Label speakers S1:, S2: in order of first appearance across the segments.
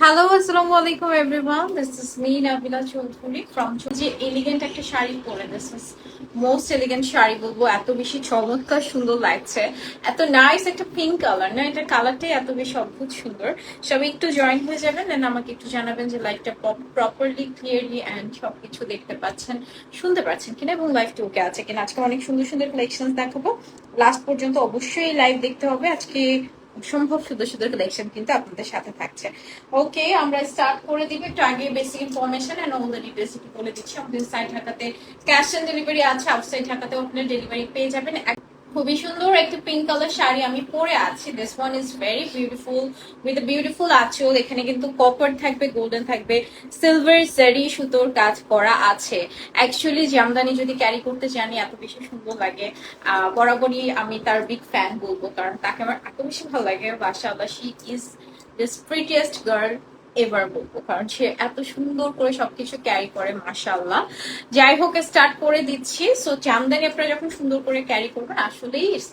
S1: Hello আসসালামু আলাইকুম everyone this is me Nabila Chowdhury from যে এলিগেন্ট একটা শাড়ি পরে this is most elegant sari বলব। এত বেশি চমৎকার, সুন্দর লাগছে। এত নাইস একটা পিঙ্ক কালার না, এটা কালারটাই এত বেশি অদ্ভুত সুন্দর। সবাই একটু জয়েন হয়ে যাবেন দেন আমাকে একটু জানাবেন যে লাইভটা প্রপারলি ক্লিয়ারলি অ্যান্ড সবকিছু দেখতে পাচ্ছেন, শুনতে পাচ্ছেন কিনা এবং লাইভটা ওকে আছে কিনা। আজকে অনেক সুন্দর সুন্দর কালেকশন দেখাবো। লাস্ট পর্যন্ত অবশ্যই লাইভ দেখতে হবে। আজকে অসম্ভব সুন্দর সুন্দর কালেকশন কিন্তু আপনাদের সাথে থাকছে। ওকে আমরা স্টার্ট করে দিব একটু আগে basic information and all the details বলে দিচ্ছি। আমাদের সাইড ঢাকাতে ক্যাশ অন ডেলিভারি আছে আউটসাইড ঢাকাতেও আপনার ডেলিভারি পেয়ে যাবেন। খুবই সুন্দর একটি পিঙ্ক কালার শাড়ি আমি পরে আছি। This one is very beautiful with beautiful aanchal. এখানে কিন্তু কপার থাকবে গোল্ডেন থাকবে সিলভার জারি সুতোর কাজ করা আছে। অ্যাকচুয়ালি জামদানি যদি ক্যারি করতে জানি, এত বেশি সুন্দর লাগে। বরাবরই আমি তার বিগ ফ্যান বলব, কারণ তাকে আমার এত বেশি ভালো লাগে। মাশাআল্লাহ she is this prettiest girl এবার বলব, কারণ সে এত সুন্দর করে সবকিছু ক্যারি করে, মাশাআল্লাহ। যাই হোক স্টার্ট করে দিচ্ছি। সো জামদানি আপনারা যখন সুন্দর করে ক্যারি করবেন, আসলেই ইটস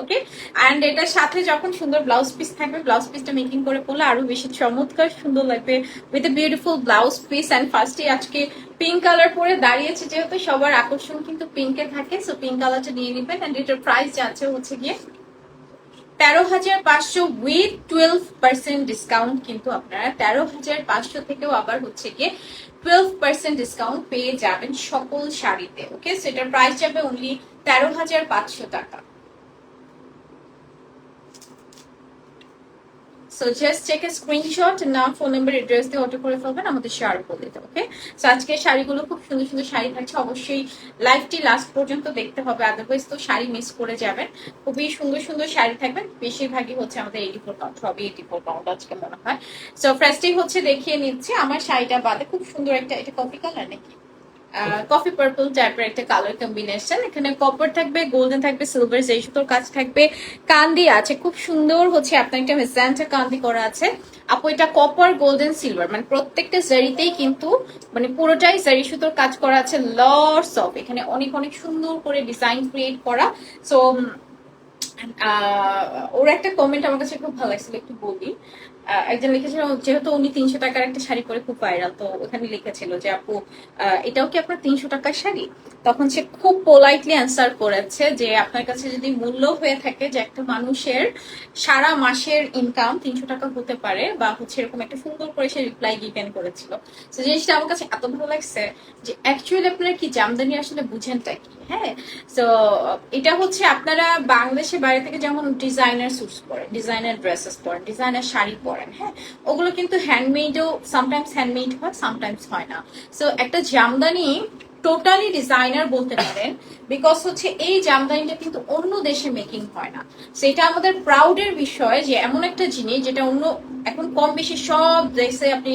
S1: ওকে অ্যান্ড এটার সাথে যখন সুন্দর ব্লাউজ পিস থাকবে ব্লাউজ পিসটা মেকিং করে পড়লে আরও বেশি চমৎকার সুন্দর লাগবে। With a beautiful blouse piece and ফার্স্টে আজকে পিঙ্ক কালার পরে দাঁড়িয়েছে যেহেতু সবার আকর্ষণ কিন্তু পিঙ্কে থাকে। সো পিঙ্ক কালারটা নিয়ে নেবেন অ্যান্ড এটার প্রাইস যাচ্ছে হচ্ছে গিয়ে তেরো হাজার পাঁচশো উইথ টুয়েলভ পার্সেন্ট ডিসকাউন্ট কিন্তু আপনারা তেরো হাজার পাঁচশো থেকেও আবার হচ্ছে গিয়ে টুয়েলভ পার্সেন্ট ডিসকাউন্ট পেয়ে যাবেন সকল শাড়িতে ওকে সেটার প্রাইস যাবে অনলি তেরো হাজার পাঁচশো টাকা। So just check a screenshot নাম ফোন নাম্বার এড্রেস দিয়ে অর্ডার করে ফেলবেন, আমাদের শাড়ি বলে দিতে ওকে সো আজকে শাড়িগুলো খুব সুন্দর সুন্দর শাড়ি থাকছে। অবশ্যই লাইভটি লাস্ট পর্যন্ত দেখতে হবে আদারওয়াইজ তো শাড়ি মিস করে যাবেন। খুবই সুন্দর সুন্দর শাড়ি থাকবে। বেশিরভাগই হচ্ছে আমাদের এইটি ফোর কাউন্ট সবই এইটি ফোর কাউন্ট আজকে মনে হয়। সো ফার্স্টেই হচ্ছে দেখিয়ে নিচ্ছি, আমার শাড়িটা বাদে খুব সুন্দর একটা, এটা কপি কালার নাকি? কফি পার্পল টাইপের একটা কালার কম্বিনেশন এখানে কপার থাকবে গোল্ডেন থাকবে সিলভার যে সুতোর কাজ থাকবে, কান্দি আছে। খুব সুন্দর হচ্ছে, আপনার একটা মেসান্টার কান্দি করা আছে। আপু, এটা কপার গোল্ডেন সিলভার মানে প্রত্যেকটা জারিতেই কিন্তু মানে পুরোটাই জারি সুতোর কাজ করা আছে লস অফ এখানে অনেক অনেক সুন্দর করে ডিজাইন ক্রিয়েট করা। সো ওর একটা কমেন্ট আমার কাছে খুব ভালো লাগছিল, একটু বলি। একজন লিখেছিল, যেহেতু উনি তিনশো টাকার একটা শাড়ি পরে খুব ভাইরাল তো ওখানে লিখেছিল যে, আপু এটাও কি আপনার তিনশো টাকার শাড়ি? তখন সে খুব পোলাইটলি অ্যান্সার করেছে যে, আপনার কাছে যদি মূল্য হয়ে থাকে যে একটা মানুষের সারা মাসের ইনকাম তিনশো টাকা হতে পারে, বা হচ্ছে এরকম একটা সুন্দর করে সে রিপ্লাই গিভেন করেছিল। তো জিনিসটা আমার কাছে এত ভালো লাগছে যে অ্যাকচুয়ালি আপনারা কি জামদানি আসলে বুঝেনটা কি? হ্যাঁ তো এটা হচ্ছে আপনারা বাংলাদেশের বাইরে থেকে যেমন ডিজাইনার স্যুটস পরেন ডিজাইনার ড্রেসেস পরেন ডিজাইনার শাড়ি পরেন হ্যাঁ ওগুলো কিন্তু হ্যান্ডমেডও সামটাইমস হ্যান্ডমেড হয় সামটাইমস হয় না। সো একটা জামদানি টোটালি ডিজাইনার বলতে পারেন বিকজ হচ্ছে এই জামদানিটা কিন্তু অন্য দেশে মেকিং হয় না। সেটা আমাদের প্রাউডের বিষয় যে এমন একটা জিনিস যেটা অন্য, এখন কম বেশি সব দেশে আপনি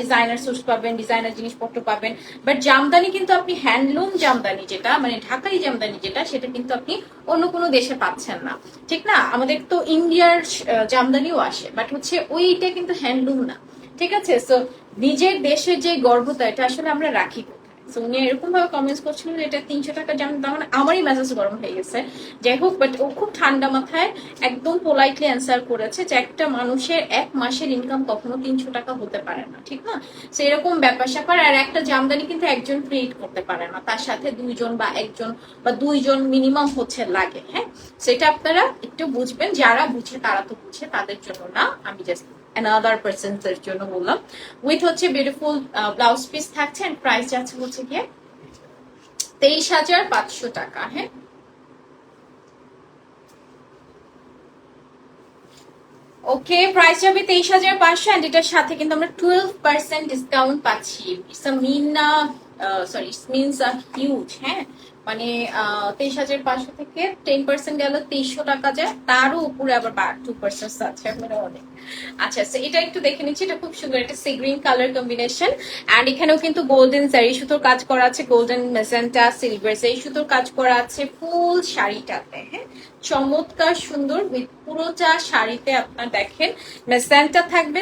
S1: ডিজাইনার সুটস পাবেন ডিজাইনার জিনিসপত্র পাবেন। বাট জামদানি কিন্তু আপনি হ্যান্ডলুম জামদানি যেটা মানে ঢাকাই জামদানি যেটা, সেটা কিন্তু আপনি অন্য কোনো দেশে পাচ্ছেন না। ঠিক না? আমাদের তো ইন্ডিয়ার জামদানিও আসে বাট হচ্ছে ওইটা কিন্তু হ্যান্ডলুম না। ঠিক আছে? সো নিজের দেশের যে গর্বতা, এটা আসলে আমরা রাখি। উনি এরকম ভাবে কমেন্টস করছিলেন যে এটা তিনশো টাকা তখন আমারই মেজাজ গরম হয়ে গেছে। যাই হোক বাট ও খুব ঠান্ডা মাথায় একদম পোলাইটলি অ্যান্সার করেছে যে একটা মানুষের এক মাসের ইনকাম কখনো তিনশো টাকা হতে পারে না, ঠিক না? তো এরকম ব্যাপার স্যাপার, আর একটা জামদানি কিন্তু একজন ক্রিয়েট করতে পারে না। তার সাথে দুইজন বা একজন বা দুইজন মিনিমাম হচ্ছে লাগে হ্যাঁ? সেটা আপনারা একটু বুঝবেন, যারা বুঝে তারা তো বুঝে, তাদের জন্য না, আমি জাস্ট অ্যানাদার পার্সনসের জন্য বললাম। উইথ হচ্ছে বিউটিফুল ব্লাউজ পিস থাকছে এন্ড প্রাইস যাচ্ছে হচ্ছে গিয়ে তেইশ হাজার পাঁচশো টাকা হ্যাঁ? ওকে প্রাইস যাবে তেইশ হাজার পাঁচশো অ্যান্ড এটার সাথে কিন্তু আমরা টুয়েলভ পার্সেন্ট ডিসকাউন্ট পাচ্ছি। It's a mean sorry means a huge হ্যাঁ? মানে তেইশ হাজার পাঁচশো থেকে টেন পার্সেন্ট গেল তেইশশো টাকা যায়। তারও উপরে আবার টু পার্সেন্ট আছে মানে অনেক। আচ্ছা আচ্ছা এটা একটু দেখে নিচ্ছি, এটা খুব সুন্দর একটা sea green colour combination and এখানেও কিন্তু গোল্ডেন জারি সুতোর কাজ করা আছে গোল্ডেন মেজেন্টা সিলভার জারি সুতোর কাজ করা আছে, ফুল শাড়িটাতে হ্যাঁ? চমৎকার সুন্দর উইথ পুরোটা শাড়িতে আপনার দেখেন। মেসেন্টা থাকবে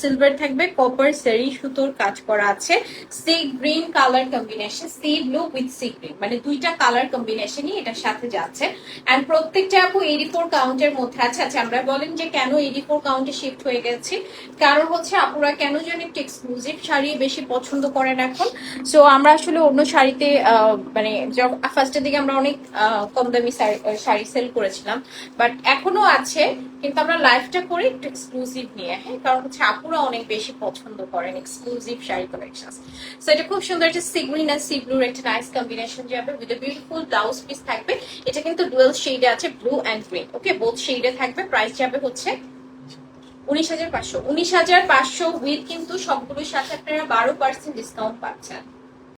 S1: সিলভার থাকবে কপার সেরি সুতোর কাজ করা আছে। Sea green colour combination sea blue with sea green মানে দুইটা কালার কম্বিনেশনই এটার সাথে যাচ্ছে। অ্যান্ড প্রত্যেকটা আপু এইটি ফোর কাউন্টের মধ্যে আছে। আচ্ছা আমরা বলেন যে কেন এইটি ফোর কাউন্টে শিফট হয়ে গেছি? কারণ হচ্ছে আপুরা কেন যেন একটু এক্সক্লুসিভ শাড়ি বেশি পছন্দ করেন এখন। সো আমরা আসলে অন্য শাড়িতে মানে ফার্স্টের দিকে আমরা অনেক কম দামি শাড়ি সেল করেছিলাম বাট এখনও আছে, কিন্তু আমরা লাইফটা করি একটু এক্সক্লুসিভ নিয়ে হ্যাঁ? কারণ হচ্ছে আপুরা অনেক বেশি পছন্দ করেন এক্সক্লুসিভ শাড়ি কালেকশন সো এটা খুব সুন্দর একটা সি গ্রিন আর সি ব্লুর একটা নাইস কম্বিনেশন যাবে উইথ বিউটিফুল ব্লাউজ পিস থাকবে। এটা কিন্তু ডুয়েল শেডে আছে blue and green okay both শেডে থাকবে প্রাইস যাবে হচ্ছে উনিশ হাজার পাঁচশো। উনিশ হাজার পাঁচশো উইথ কিন্তু সবগুলোর সাথে আপনারা বারো পার্সেন্ট ডিসকাউন্ট পাচ্ছেন।